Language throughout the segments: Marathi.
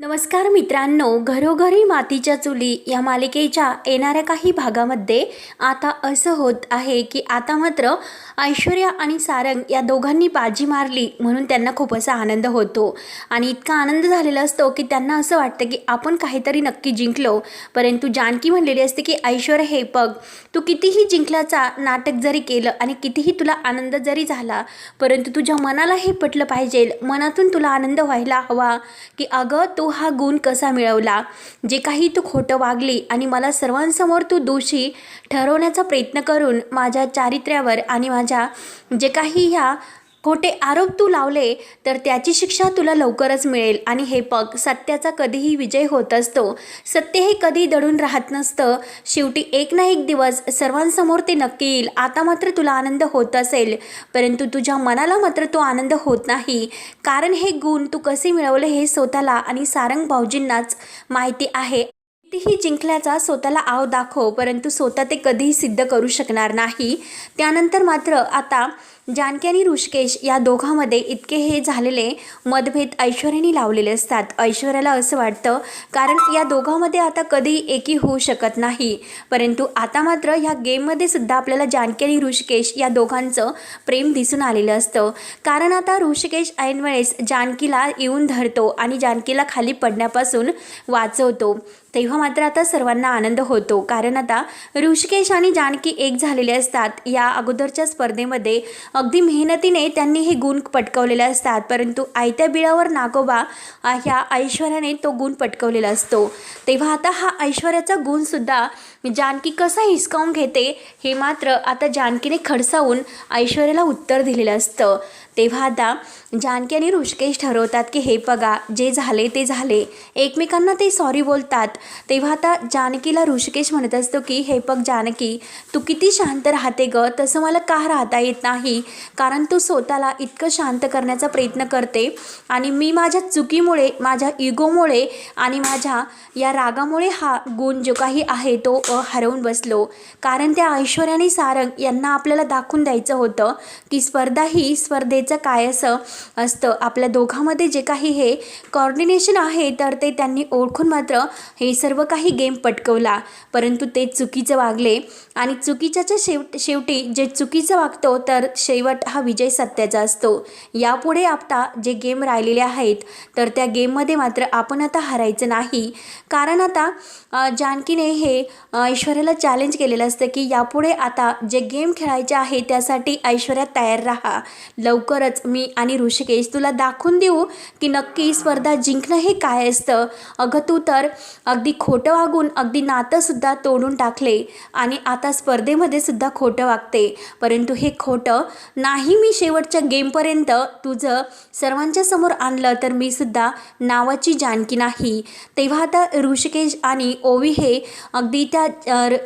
नमस्कार मित्रांनो घरोघरी मातीच्या चुली या मालिकेच्या येणाऱ्या काही भागामध्ये आता असं होत आहे की आता मात्र ऐश्वर्या आणि सारंग या दोघांनी बाजी मारली म्हणून त्यांना खूप असा आनंद होतो. आणि इतका आनंद झालेला असतो की त्यांना असं वाटतं की आपण काहीतरी नक्की जिंकलो. परंतु जानकी म्हणलेली असते की ऐश्वर्या हे बघ तू कितीही जिंकल्याचा नाटक जरी केलं आणि कितीही तुला आनंद जरी झाला परंतु तुझ्या मनाला हे पटलं पाहिजे. मनातून तुला आनंद व्हायला हवा की अगं तू हा गुण कसा मिळवला? जे काही तू खोटं वागली आणि मला सर्वांसमोर तू दोषी ठरवण्याचा प्रयत्न करून माझ्या चारित्र्यावर आणि माझ्या जे काही ह्या खोटे आरोप तू लावले तर त्याची शिक्षा तुला लवकरच मिळेल. आणि हे पग सत्याचा कधीही विजय होत असतो. सत्य हे कधी दडून राहत नसतं. शेवटी एक ना एक दिवस सर्वांसमोर ते नक्की येईल. आता मात्र तुला आनंद होत असेल. परंतु तुझ्या मनाला मात्र तो आनंद होत नाही. कारण हे गुण तू कसे मिळवले हे स्वतःला आणि सारंग भाऊजींनाच माहिती आहे. कितीही जिंकल्याचा स्वतःला आव दाखव परंतु स्वतः ते कधीही सिद्ध करू शकणार नाही. त्यानंतर मात्र आता जानकी आणि ऋषिकेश या दोघांमध्ये इतके हे झालेले मतभेद ऐश्वर्याने लावलेले असतात. ऐश्वर्याला असं वाटतं कारण या दोघांमध्ये आता कधी एकी होऊ शकत नाही. परंतु आता मात्र ह्या गेममध्ये सुद्धा आपल्याला जानकी आणि ऋषिकेश या दोघांचं प्रेम दिसून आलेलं असतं. कारण आता ऋषिकेश ऐनवेळेस जानकीला येऊन धरतो आणि जानकीला खाली पडण्यापासून वाचवतो. तेव्हा मात्र आता सर्वांना आनंद होतो. कारण आता ऋषिकेश आणि जानकी एक झालेले असतात. या अगोदरच्या स्पर्धेमध्ये अगदी मेहनतीने त्यांनी हे गुण पटकवलेले असतात. परंतु आयत्या बिळावर नागोबा ह्या ऐश्वर्याने तो गुण पटकवलेला असतो. तेव्हा आता हा ऐश्वर्याचा गुणसुद्धा जानकी कसा हिसकावून घेते हे मात्र आता जानकीने खडसावून ऐश्वर्याला उत्तर दिलेलं असतं. तेव्हा आता जानकी आणि ऋषिकेश ठरवतात की हे बघा जे झाले ते झाले. एकमेकांना ते सॉरी बोलतात. तेव्हा आता जानकीला ऋषिकेश म्हणत असतो की हे बघ जानकी तू किती शांत राहते ग. तसं मला का राहता येत नाही? कारण तू स्वतःला इतकं शांत करण्याचा प्रयत्न करते आणि मी माझ्या चुकीमुळे माझ्या इगोमुळे आणि माझ्या या रागामुळे हा गुण जो काही आहे तो हरवून बसलो. कारण त्या ऐश्वर्याने सारंग यांना आपल्याला दाखवून द्यायचं होतं की स्पर्धा ही स्पर्धेचं काय असं असतं? आपल्या दोघांमध्ये जे काही हे कॉर्डिनेशन आहे तर ते त्यांनी ओळखून मात्र हे सर्व काही गेम पटकवला. परंतु ते चुकीचं वागले. आणि चुकीच्याच्या शेवट शेवटी जे चुकीचं वागतो तर शेवट हा विजय सत्याचा असतो. यापुढे आता जे गेम राहिलेले आहेत तर त्या गेममध्ये मात्र आपण आता हरायचं नाही. कारण आता जानकीने हे ऐश्वर्याला चॅलेंज केलेलं असतं की यापुढे आता जे गेम खेळायचे आहे त्यासाठी ऐश्वर्या तयार राहा. लवकरच मी आणि ऋषिकेश तुला दाखवून देऊ की नक्की स्पर्धा जिंकणं हे काय असतं? अगं तू तर अगदी खोटं वागून अगदी नातंसुद्धा तोडून टाकले आणि आता स्पर्धेमध्ये सुद्धा खोटं वागते. परंतु हे खोटं नाही मी शेवटच्या गेमपर्यंत तुझं सर्वांच्या समोर आणलं तर मी सुद्धा नावाची जानकी नाही. तेव्हा आता ऋषिकेश आणि ओवी हे अगदी त्या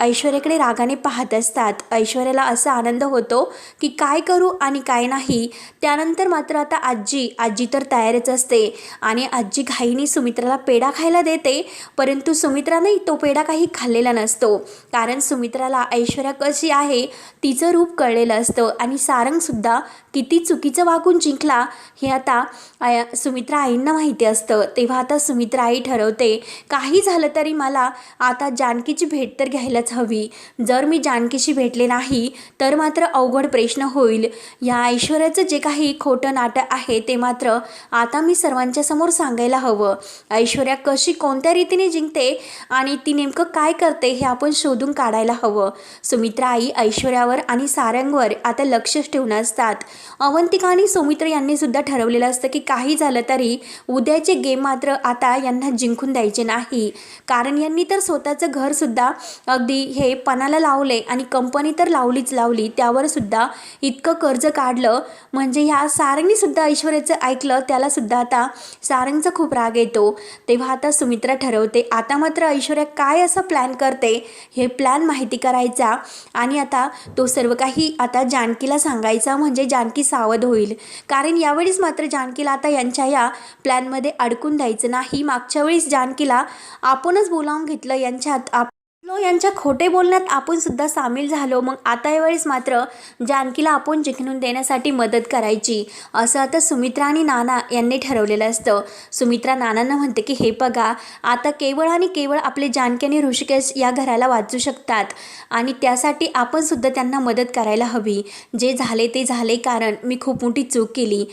ऐश्वर्याकडे रागाने पाहत असतात. ऐश्वर्याला असा आनंद होतो की काय करू आणि काय नाही? त्यानंतर मात्र आता आजी आजी तर तयारच असते आणि आजी घाईने सुमित्राला पेढा खायला देते परंतु सुमित्राने तो पेढा काही खाल्लेला नसतो. कारण सुमित्राला ऐश्वर्या कशी आहे तिचं रूप कळलेलं असतं आणि सारंगसुद्धा किती चुकीचं वागून जिंकला हे आता आया- सुमित्रा आईंना माहिती असतं. तेव्हा आता सुमित्रा आई ठरवते काही झालं तरी मला आता जानकीची भेट तर घ्यायलाच हवी. जर मी जानकीशी भेटले नाही तर मात्र अवघड प्रश्न होईल. या ऐश्वर्याचं जे काही खोटं नाटक आहे ते मात्र आता मी सर्वांच्या समोर सांगायला हवं. ऐश्वर्या कशी कोणत्या रीतीने जिंकते आणि ती नेमकं काय करते हे आपण शोधून काढायला हवं. सुमित्रा आई ऐश्वर्यावर आणि सारंगवर आता लक्षच ठेवून असतात. अवंतिका आणि सुमित्र यांनी सुद्धा ठरवलेलं असतं की काही झालं तरी उद्याचे गेम मात्र आता यांना जिंकून द्यायचे नाही. कारण यांनी तर स्वतःचं घरसुद्धा अगदी हे पणाला लावले आणि कंपनी तर लावलीच लावली. त्यावर सुद्धा इतकं कर्ज काढलं. म्हणजे म्हणजे ह्या सारंगनीसुद्धा ऐश्वर्याचं ऐकलं त्यालासुद्धा आता सारंगचा खूप राग येतो. तेव्हा आता सुमित्रा ठरवते आता मात्र ऐश्वर्या काय असा प्लॅन करते हे प्लॅन माहिती करायचा. आणि आता तो सर्व काही आता जानकीला सांगायचा म्हणजे जानकी सावध होईल. कारण यावेळेस मात्र जानकीला आता यांच्या या प्लॅनमध्ये अडकून द्यायचं नाही. मागच्या वेळेस जानकीला आपणच बोलावून घेतलं यांच्यात आप लो यांच्या खोटे बोलण्यात आपण सुद्धा सामील झालो. मग आता यावेळेस मात्र जानकीला आपण जिंकून देण्यासाठी मदत करायची. असं आता सुमित्रा आणि नाना यांनी ठरवलेलं असतं. सुमित्रा नानांना म्हणते की हे बघा आता केवळ आणि केवळ आपले जानकी आणि ऋषिकेश या घराला वाचू शकतात आणि त्यासाठी आपण सुद्धा त्यांना मदत करायला हवी. जे झाले ते झाले कारण मी खूप मोठी चूक केली.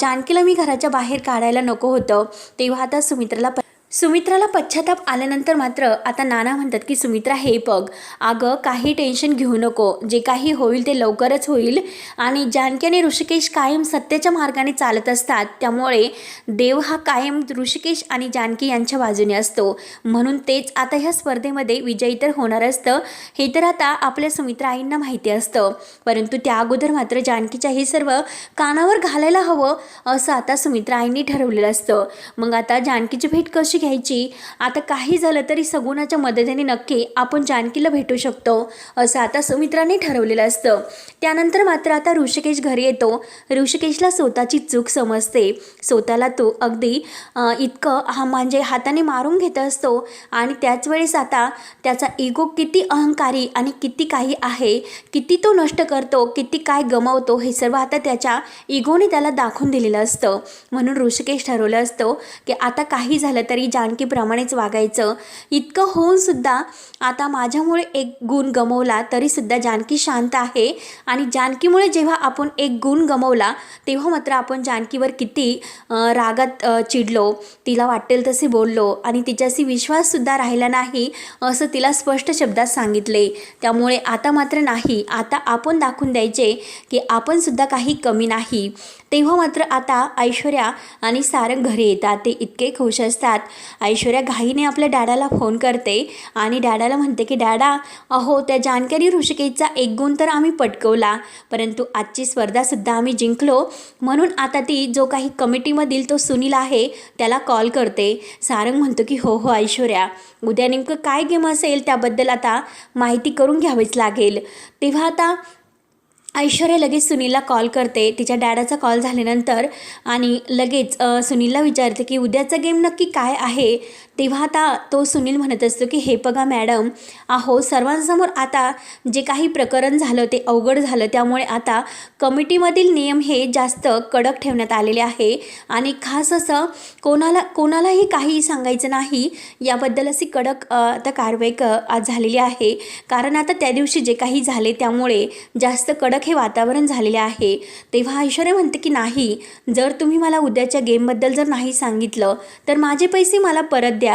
जानकीला मी घराच्या बाहेर काढायला नको होतं. तेव्हा आता सुमित्राला प- सुमित्राला पश्चाताप आल्यानंतर मात्र आता नाना म्हणतात की सुमित्रा हे बघ. अगं काही टेन्शन घेऊ नको. जे काही होईल ते लवकरच होईल. आणि जानकी आणि ऋषिकेश कायम सत्याच्या मार्गाने चालत असतात. त्यामुळे देव हा कायम ऋषिकेश आणि जानकी यांच्या बाजूने असतो. म्हणून तेच आता ह्या स्पर्धेमध्ये विजयी तर होणार असतं. हे तर आता आपल्या सुमित्रा आईंना माहिती असतं. परंतु त्या अगोदर मात्र जानकीच्या हे सर्व कानावर घालायला हवं असं आता सुमित्रा आईंनी ठरवलेलं असतं. मग आता जानकीची भेट कशी घ्यायची. आता काही झालं तरी सगुणाच्या मदतीने नक्की आपण जानकीला भेटू शकतो असं आता सुमित्राने ठरवलेलं असतं. त्यानंतर मात्र आता ऋषिकेश घरी येतो. ऋषिकेशला स्वतःची चूक समजते. स्वतःला तो अगदी इतकं हा म्हणजे हाताने मारून घेत असतो आणि त्याच वेळेस आता त्याचा इगो किती अहंकारी आणि किती काही आहे किती तो नष्ट करतो किती काय गमावतो हे सर्व आता त्याच्या इगोने त्याला दाखवून दिलेलं असतं. म्हणून ऋषिकेश ठरवलं असतं की आता काही झालं तरी जानकीप्रमाणेच वागायचं. इतकं होऊन सुद्धा आता माझ्यामुळे एक गुण गमवला तरीसुद्धा जानकी शांत आहे. आणि जानकीमुळे जेव्हा आपण एक गुण गमवला तेव्हा मात्र आपण जानकीवर किती रागात चिडलो तिला वाटेल तसे बोललो आणि तिच्याशी विश्वाससुद्धा राहिला नाही असं तिला स्पष्ट शब्दात सांगितले. त्यामुळे आता मात्र नाही आता आपण दाखवून द्यायचे की आपणसुद्धा काही कमी नाही. तेव्हा मात्र आता ऐश्वर्या आणि सारंग घरी येतात ते इतके खुश असतात. ऐश्वर्या घाईने आपल्या डॅडाला फोन करते आणि डॅडाला म्हणते की डॅडा अहो त्या जानकारी ऋषिकेशचा एक गुण तर आम्ही पटकवला परंतु आजची स्पर्धासुद्धा आम्ही जिंकलो. म्हणून आता ती जो काही कमिटीमधील तो सुनील आहे त्याला कॉल करते. सारंग म्हणतो की हो हो ऐश्वर्या उद्या नेमकं काय गेम असेल त्याबद्दल आता माहिती करून घ्यावीच लागेल. तेव्हा आता ऐश्वर्या लगेच सुनीलला कॉल करते. तिच्या डॅडाचा कॉल झाल्यानंतर आणि लगेच सुनीलला विचारते की उद्याचा गेम नक्की काय आहे? तेव्हा आता तो सुनील म्हणत असतो की हे बघा मॅडम अहो सर्वांसमोर आता जे काही प्रकरण झालं ते अवघड झालं. त्यामुळे आता कमिटीमधील नियम हे जास्त कडक ठेवण्यात आलेले आहे. आणि खास असं कोणाला कोणालाही काही सांगायचं नाही याबद्दल अशी कडक आता कारवाई क आज झालेली आहे. कारण आता त्या दिवशी जे काही झाले त्यामुळे जास्त कडक हे वातावरण झालेले आहे. तेव्हा ऐश्वर्या म्हणते की नाही जर तुम्ही मला उद्याच्या गेमबद्दल जर नाही सांगितलं तर माझे पैसे मला परत द्या.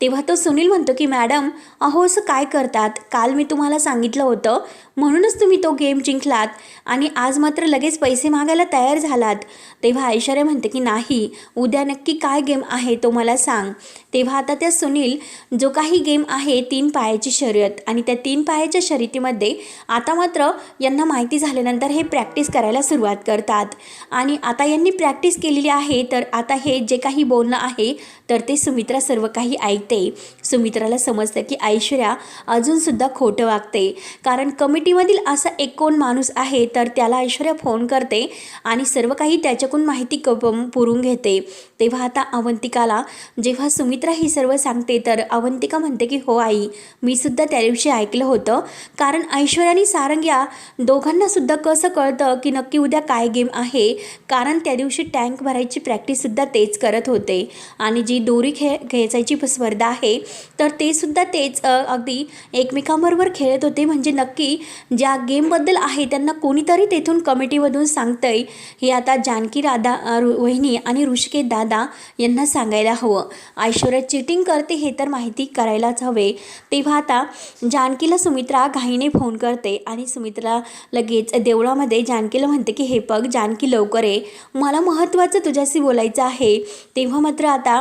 तेव्हा तो सुनील म्हणतो की मॅडम अहो असं काय करतात? काल मी तुम्हाला सांगितलं होतं. म्हणूनच तुम्ही तो गेम जिंकलात आणि आज मात्र लगेच पैसे मागायला तयार झालात. तेव्हा ऐश्वर्या म्हणते की नाही उद्या नक्की काय गेम आहे तो मला सांग. तेव्हा आता त्या सुनील जो काही गेम आहे तीन पायाची शर्यत आणि त्या तीन पायाच्या शर्यतीमध्ये आता मात्र यांना माहिती झाल्यानंतर हे प्रॅक्टिस करायला सुरुवात करतात. आणि आता यांनी प्रॅक्टिस केलेली आहे तर आता हे जे काही बोलणं आहे तर ते सुमित्रा सर्व काही ऐकते सुमित्राला समजतं की ऐश्वर्या अजूनसुद्धा खोटं वागते. कारण कमिटीमधील असा एक कोण माणूस आहे तर त्याला ऐश्वर्या फोन करते आणि सर्व काही त्याच्याकडून माहिती क पुरून घेते. तेव्हा आता अवंतिकाला जेव्हा सुमित्रा ही सर्व सांगते तर अवंतिका म्हणते की हो आई मी सुद्धा त्या दिवशी ऐकलं होतं. कारण ऐश्वर्या आणि सारंग या दोघांनासुद्धा कसं कळतं की नक्की उद्या काय गेम आहे? कारण त्या दिवशी टँक भरायची प्रॅक्टिससुद्धा तेच करत होते. आणि जी दोरी खे खेचायची स्पर्धा आहे तर ते सुद्धा तेच अगदी एकमेकांबरोबर खेळत होते. म्हणजे नक्की ज्या गेमबद्दल आहे त्यांना कोणीतरी तेथून कमिटीमधून सांगतंय. हे आता जानकी राधा वहिनी आणि ऋषिकेत दादा यांना सांगायला हवं. ऐश्वर्या चिटिंग करते हे तर माहिती करायलाच हवे. तेव्हा आता जानकीला सुमित्रा घाईने फोन करते आणि सुमित्रा लगेच देवळामध्ये जानकीला म्हणते की हे बघ जानकी लवकर आहे मला महत्त्वाचं तुझ्याशी बोलायचं आहे. तेव्हा मात्र आता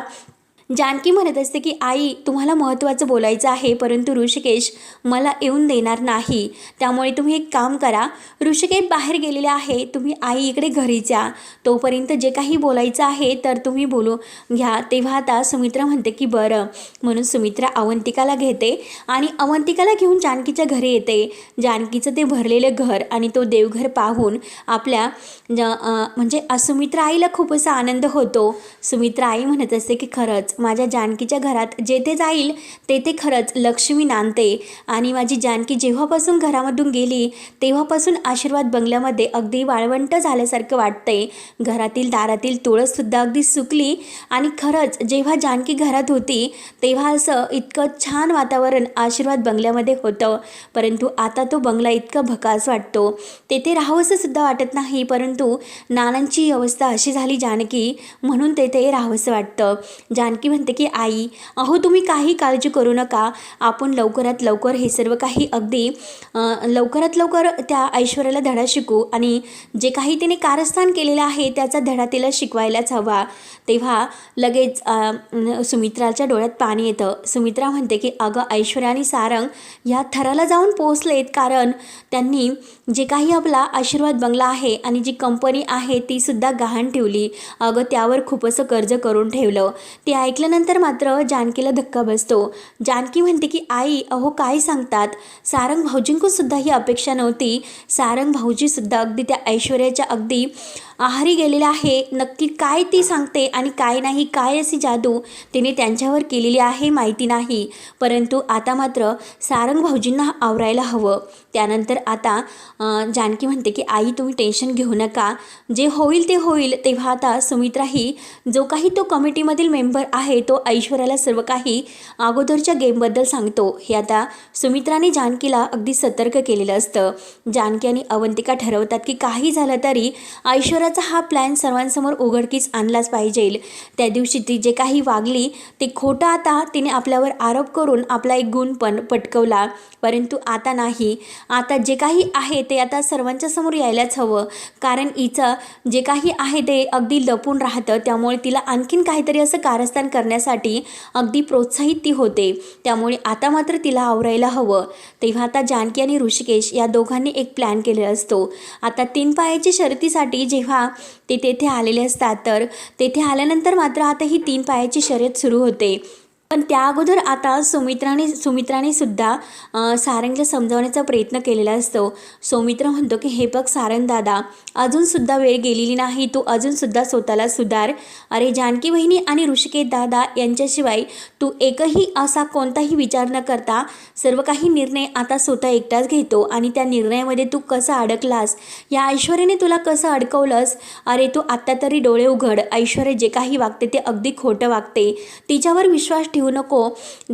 जानकी म्हणत असते की आई तुम्हाला महत्त्वाचं बोलायचं आहे परंतु ऋषिकेश मला येऊन देणार नाही. त्यामुळे तुम्ही एक काम करा. ऋषिकेश बाहेर गेलेले आहे. तुम्ही आई इकडे घरी जा. तोपर्यंत जे काही बोलायचं आहे तर तुम्ही बोलू. घ्या. तेव्हा आता सुमित्रा म्हणते की बरं. म्हणून सुमित्रा अवंतिकाला घेते आणि अवंतिकाला घेऊन जानकीच्या घरी येते. जानकीचं ते भरलेलं घर आणि तो देवघर पाहून आपल्या म्हणजे सुमित्रा आईला खूप असा आनंद होतो. सुमित्रा आई म्हणत असते की खरंच माझ्या जानकीच्या घरात जेथे जाईल तेथे खरंच लक्ष्मी नांदते. आणि माझी जानकी जेव्हापासून घरामधून गेली तेव्हापासून आशीर्वाद बंगल्यामध्ये अगदी वाळवंट झाल्यासारखं वाटतंय घरातील दारातील तुळससुद्धा अगदी सुकली आणि खरंच जेव्हा जानकी घरात होती तेव्हा असं इतकं छान वातावरण आशीर्वाद बंगल्यामध्ये होतं. परंतु आता तो बंगला इतका भकास वाटतो. तेथे राहावंसंसुद्धा वाटत नाही परंतु नानांची अवस्था अशी झाली जानकी म्हणून तेथे राहावंसं वाटतं. जानकी म्हणते की आई अहो तुम्ही काही काळजी करू नका. आपण लवकरात लवकर हे सर्व काही अगदी लवकरात लवकर त्या ऐश्वर्याला धडा शिकू आणि जे काही तिने कारस्थान केलेलं आहे त्याचा धडा तिला शिकवायलाच हवा. तेव्हा लगेच सुमित्राच्या डोळ्यात पाणी येतं. सुमित्रा म्हणते की अगं ऐश्वर्या आणि सारंग ह्या थराला जाऊन पोचलेत कारण त्यांनी जे काही आपला आशीर्वाद बंगला आहे आणि जी कंपनी आहे ती सुद्धा गहाण ठेवली. अगं त्यावर खूप असं कर्ज करून ठेवलं. ते ऐक ऐकल्यानंतर मात्र जानकीला धक्का बसतो. जानकी म्हणते की आई अहो काय सांगतात? सारंग भाऊजींकून सुद्धा ही अपेक्षा नव्हती. सारंग भाऊजीसुद्धा अगदी त्या ऐश्वर्याच्या अगदी आहारी गेलेला आहे. नक्की काय ती सांगते आणि काय नाही काय अशी जादू तिने त्यांच्यावर केलेली आहे माहिती नाही. परंतु आता मात्र सारंग भाऊजींना आवरायला हवं. त्यानंतर आता जानकी म्हणते की आई तुम्ही टेन्शन घेऊ नका. जे होईल ते होईल. तेव्हा आता सुमित्रा ही जो काही तो कमिटीमधील मेंबर आहे तो ऐश्वर्याला सर्व काही अगोदरच्या गेमबद्दल सांगतो. हे आता सुमित्राने जानकीला अगदी सतर्क केलेलं असतं. जानकी आणि अवंतिका ठरवतात की काही झालं तरी ईश्वराचा हा प्लॅन सर्वांसमोर उघडकीस आणलाच पाहिजे. त्या दिवशी ती जे काही वागली ते खोटं आता तिने आपल्यावर आरोप करून आपला एक गुण पण पटकवला. परंतु आता नाही. आता जे काही आहे ते आता सर्वांच्या समोर यायलाच हवं. कारण हिचं जे काही आहे ते अगदी लपून राहतं. त्यामुळे तिला आणखीन काहीतरी असं कारस्थान करण्यासाठी अगदी प्रोत्साहित ती होते. त्यामुळे आता मात्र तिला आवरायला हवं. तेव्हा आता जानकी आणि ऋषिकेश या दोघांनी एक प्लॅन केलेला असतो. आता तीन पायाच्या शर्तीसाठी जेव्हा ते तेथे आलेले असतात. तर तेथे आल्यानंतर मात्र आता ही तीन पायाची शर्यत सुरू होते. पण त्या अगोदर आता सुमित्राने सुमित्राने सुद्धा सारंगला समजावण्याचा प्रयत्न केलेला असतो. सौमित्र म्हणतो की हे बघ सारंग दादा अजूनसुद्धा वेळ गेलेली नाही. तू अजूनसुद्धा स्वतःला सुधार. अरे जानकी बहिणी आणि ऋषिकेश दादा यांच्याशिवाय तू एकही असा कोणताही विचार न करता सर्व काही निर्णय आता स्वतः एकटाच घेतो आणि त्या निर्णयामध्ये तू कसा अडकलास? या ऐश्वर्याने तुला कसं अडकवलंस? अरे तू आत्ता तरी डोळे उघड. ऐश्वर्य जे काही वागते ते अगदी खोटं वागते. तिच्यावर विश्वास ठेवू नको.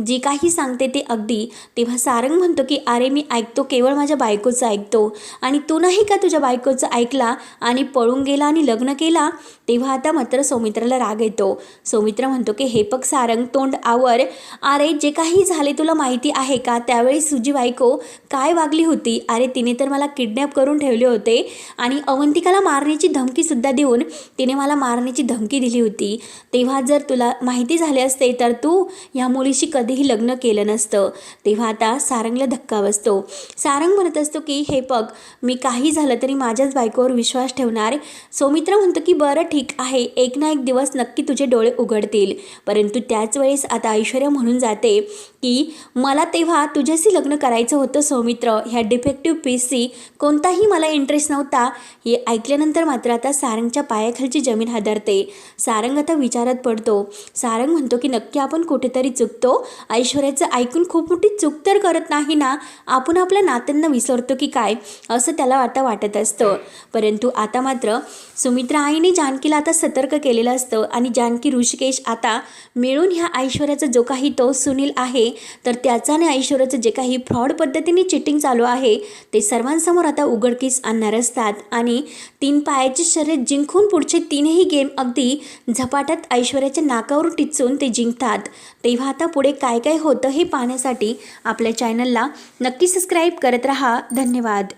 जी काही सांगते ते अगदी. तेव्हा सारंग म्हणतो की अरे मी ऐकतो केवळ माझ्या बायकोचं ऐकतो. आणि तू नाही का तुझ्या बायकोचं ऐकला आणि पळून गेला आणि लग्न केला? तेव्हा आता मात्र सौमित्राला राग येतो. सौमित्र म्हणतो की हे पग सारंग तोंड आवर. अरे जे काही झाले तुला माहिती आहे का? त्यावेळी सुजी बायको काय वागली होती? अरे तिने तर मला किडनॅप करून ठेवले होते आणि अवंतिकाला मारण्याची धमकीसुद्धा देऊन तिने मला मारण्याची धमकी दिली होती. तेव्हा जर तुला माहिती झाले असते तर तू ह्या मुलीशी कधीही लग्न केलं नसतं. तेव्हा आता सारंगला धक्का बसतो. सारंग म्हणत असतो की हे पग मी काही झालं तरी माझ्याच बायकोवर विश्वास ठेवणार. सौमित्र म्हणतो की बरं ठीक आहे. एक ना एक दिवस नक्की तुझे डोळे उघडतील. परंतु त्याच वेळेस आता ऐश्वर्या म्हणून जाते की मला तेव्हा तुझ्याशी लग्न करायचं होतं सौमित्र. ह्या डिफेक्टिव्ह पीसशी कोणताही मला इंटरेस्ट नव्हता. हे ऐकल्यानंतर मात्र आता सारंगच्या पायाखालची जमीन हादरते. सारंग आता विचारात पडतो. सारंग म्हणतो की नक्की आपण कुठेतरी चुकतो? ऐश्वर्याचं ऐकून खूप मोठी चूक तर करत नाही ना? आपण आपल्या नात्यांना विसरतो की काय? असं त्याला आता वाटत असतं. परंतु आता मात्र सुमित्रा आईने जानकीला आता सतर्क केलेलं असतं आणि जानकी ऋषिकेश आता मिळून ह्या ऐश्वर्याचा जो काही तो सुनील आहे तर त्याचा आणि ऐश्वर्याचं जे काही फ्रॉड पद्धतीने चिटिंग चालू आहे ते सर्वांसमोर आता उघडकीस आणणार असतात. आणि तीन पायाची शर्यत जिंकून पुढचे तीनही गेम अगदी झपाट्यात ऐश्वर्याच्या नाकावर टिचून ते जिंकतात. तेव्हा आता पुढे काय काय होतं हे पाहण्यासाठी आपल्या चॅनलला नक्की सबस्क्राईब करत राहा. धन्यवाद.